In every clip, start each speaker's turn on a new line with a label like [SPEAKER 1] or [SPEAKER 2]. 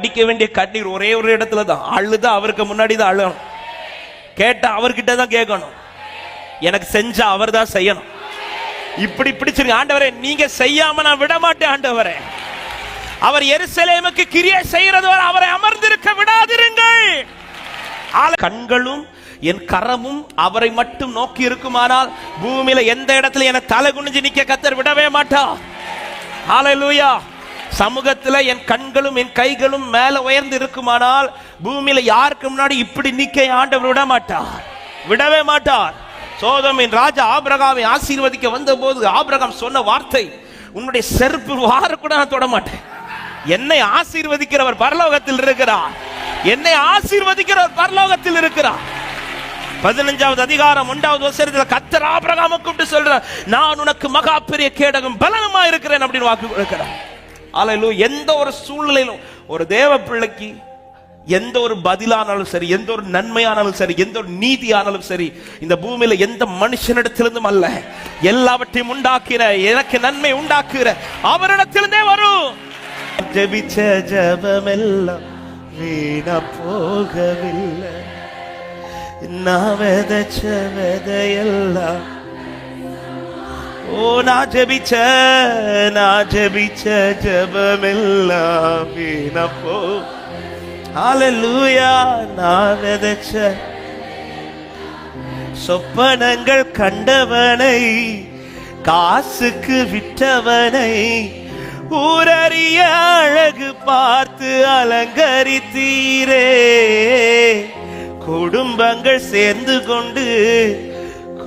[SPEAKER 1] அடிக்க வேண்டிய கண்ணீர் ஒரே ஒரு இடத்துல தான். அழுது அவருக்கு முன்னாடி தான் அழுகணும் கேட்ட அவர்கிட்ட தான் கேட்கணும். எனக்கு செஞ்ச அவர் தான் செய்யணும். இப்படி பிடிச்சிருங்க. ஆண்டவரே நீங்க செய்யாம நான் விட மாட்டேன் ஆண்டவரே. அவர் எருசலேமுக்கு கிரியை செய்கிறது வரை அவரை அமர்ந்திருக்க விடாதிருங்கள். ஆல- கண்களும் என் கரமும் அவரை மட்டும் நோக்கி இருக்குமானால் பூமியில எந்த இடத்துல என தலை குனிஞ்சு நிக்க கத்தர் விடவே மாட்டா ஹalleluya. சமூகத்தில் என் கண்களும் என் கைகளும் மேல உயர்ந்து இருக்குமானால் பூமியில யாருக்கு முன்னாடி இப்படி நிக்க ஆண்டவர் விட மாட்டார்? விடவே மாட்டார். சோதமின் ராஜா ஆபிரகாமை ஆசீர்வதிக்க வந்தபோது ஆபிரகாம் சொன்ன வார்த்தை உன்னுடைய செருப்பு வார கூட நான் தொட மாட்டேன். என்னை ஆசீர்வதிக்கிறவர் பரலோகத்தில் இருக்கிறார். என்னை ஆசீர்வதிக்கிறவர் பரலோகத்தில் இருக்கிறார். பதினஞ்சாவது அதிகாரம் ஒன்றாவது வசனத்தில் கத்தர் ஆபிரகாம கூப்பிட்டு சொல்ற நான் உனக்கு மகா பெரிய கேடகம் பலனமா இருக்கிறேன் அப்படின்னு வாக்கு கொடுக்கிறார். ஆலையிலும் எந்த ஒரு சூழ்நிலையிலும் ஒரு தேவ பிள்ளைக்கு எந்த ஒரு பதிலானாலும் சரி எந்த ஒரு நன்மையானாலும் சரி எந்த ஒரு நீதியானாலும் சரி இந்த பூமியில எந்த மனுஷனிடத்திலிருந்தும் அல்ல. எல்லாவற்றையும் உண்டாக்கிற எனக்கு நன்மை உண்டாக்குற அவரிடத்திலிருந்தே வரும். ஜபிச்ச ஜபமெல்லாம் வீணா போகவில்லை. நான் விதைச்ச விதையெல்லாம் ஓ நான் ஜபிச்ச நான் ஜபிச்ச ஜபமெல்லாம் வீணப்போ. ஹalleluya நான் விதைச்ச சொப்பனங்கள் கண்டவனை காசுக்கு விட்டவனை ஊரறிய அழகு பார்த்து அலங்கரித்தீரே. குடும்பங்கள் சேர்ந்து கொண்டு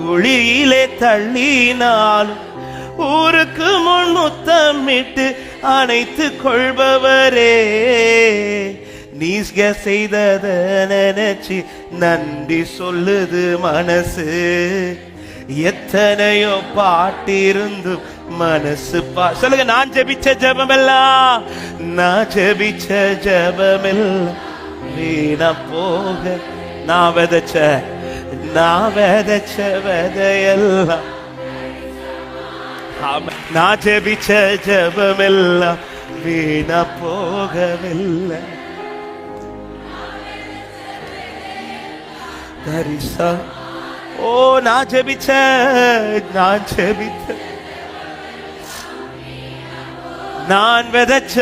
[SPEAKER 1] குழியிலே தள்ளினாலும் ஊருக்கு முன் முத்தமிட்டு அணைத்து கொள்பவரே. நீஸ்க செய்தத நினைச்சு நன்றி சொல்லுது மனசு. எத்தனையோ பாட்டிருந்தும் மனசு பா சொல்லுங்க நான் ஜெபிச்ச ஜெபமெல்லாம் நான் ஜெபிச்ச ஜெபமெல்லாம் வீணா போக. நான் விதைச்ச நான் விதைச்ச விதையெல்லாம் நான் ஜெபிச்ச ஜெபமெல்லாம் வீணா போகவில்லை தரிசா ஓ நான் ஜெபிச்ச நான் ஜெபித்த நான் விதைச்ச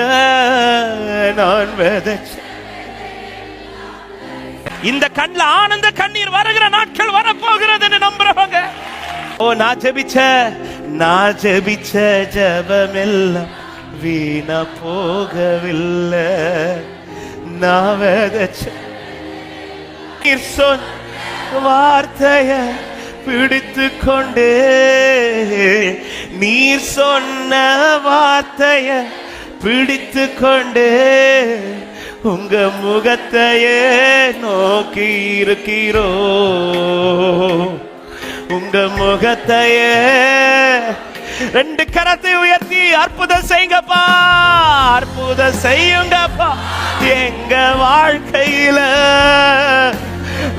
[SPEAKER 1] நான் விதைச்ச இந்த கண்ல ஆனந்த கண்ணீர் வருகிற நாட்கள் வரப்போகிறது நம்புறவங்க. ஓ நான் ஜெபிச்ச நான் ஜெபிச்ச ஜெபமெல்லாம் வீண போகவில்லை. நான் விதைச்ச நீர் வார்த்தைய பிடித்து கொண்டு நீர் சொன்ன வார்த்தைய பிடித்து கொண்டே உங்க முகத்தையே நோக்கி இருக்கிறோ. உங்க முகத்தையே ரெண்டு கரத்தை உயர்த்தி அற்புதம் செய்யுங்கப்பா. அற்புதம் செய்யுங்கப்பா. எங்க வாழ்க்கையில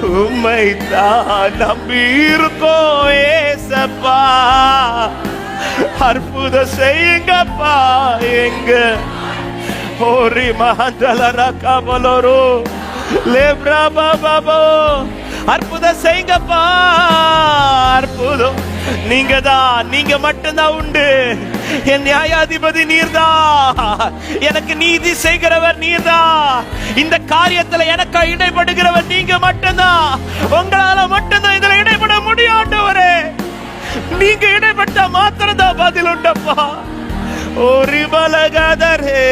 [SPEAKER 1] உம்மை தான் நம்பி இருக்கோம் ஏசப்பா. அற்புதம் செய்யுங்கப்பா. எங்க ஓரி மகந்தலர கபலரு Lebra பாபாபோ அற்புதம் செய்யுங்கப்பா அற்புதம். நீங்க தான் நீங்க மட்டும்தான் உண்டு. என் நியாயாதிபதி நீர்தா. எனக்கு நீதி செய்கிறவர் நீர்தா. இந்த காரியத்துல எனக்கு இடைப்படுகிறவர் நீங்க மட்டும்தான் உங்களால மட்டும்தான் இதுல இடைப்பட முடியும் நீங்க இடைப்பட்ட மாத்திரம் தான் பதில் உண்டப்பா ஒரு பலகதரே.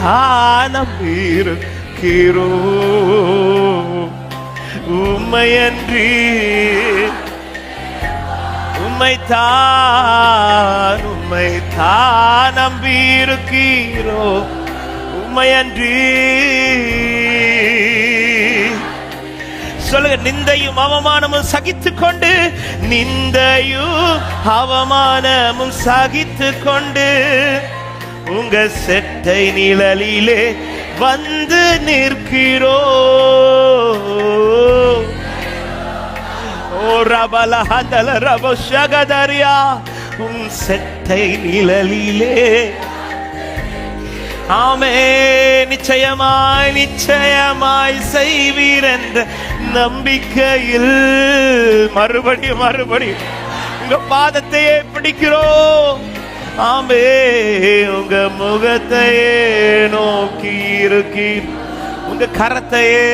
[SPEAKER 1] தானம் இருக்கிறோ. உம்மையன்றி உம்மை தான் உம்மை தான் நம்பியிருக்கிறோ. உம்மையன்றி. சொல்லுங்க நிந்தையும் அவமானமும் சகித்து கொண்டு நிந்தையும் அவமானமும் சகித்து கொண்டு உங்க செட்டை நிழலிலே வந்து நிற்கிறோ. ஓ ரபல ஹதல சகதரியா உன் செட்டை நிழலிலே. ஆமே நிச்சயமாய் நிச்சயமாய் செய்வீர் என்ற நம்பிக்கையில் மறுபடியும் மறுபடியும். உங்க பாதத்தையே பிடிக்கிறோம். ஆமே உங்க முகத்தையே நோக்கி இருக்கீர் உங்க கரத்தையே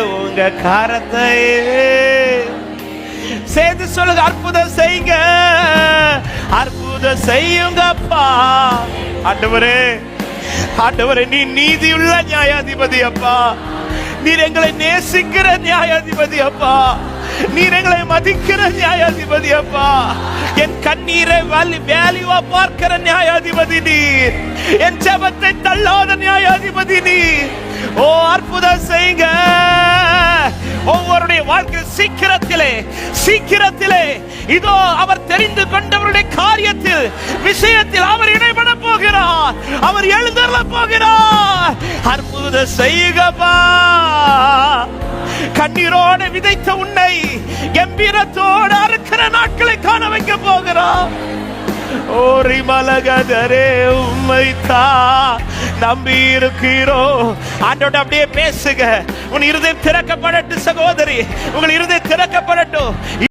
[SPEAKER 1] உங்க கரத்தையே. சேர்த்து சொல்லுங்க அற்புதம் செய்யுங்க. அற்புதம் செய்யுங்கப்பா. ஆண்டவரே ஆண்டவரே நீ நீதியுள்ள நியாயாதிபதி அப்பா. நீர் எங்களை நேசிக்கிற நியாயாதிபதி அப்பா. நீர் எங்களை மதிக்கிற நியாயாதிபதி அப்பா. என் கண்ணீரை வேலி வேல்யூவா பார்க்கிற நியாயாதிபதி நீர். என் ஜபத்தை தள்ளாத நியாயாதிபதி நீர். ஓ அற்புதம் செய்யுங்க ஒவ்வொருடைய வாழ்க்கை சீக்கிரத்திலே சீக்கிரத்திலே. இதோ அவர் தெரிந்து கொண்டவருடைய காரியத்தில் விஷயத்தில் அவர் இடைபட போகிறார். அவர் எழுந்தருள போகிறார். அற்புத செய்யுகப்பா கண்ணீரோடு விதைத்த உன்னை கம்பீரத்தோடு அறுக்கிற நாட்களை காண வைக்க போகிறார் ஓரி மலகதரே தா நம்பி இருக்கிறோ ஆண்டோட அப்படியே பேசுங்க உன் இருதயம் திறக்கப்படட்டும் சகோதரி. உங்கள் இருதயம் திறக்கப்படட்டும்.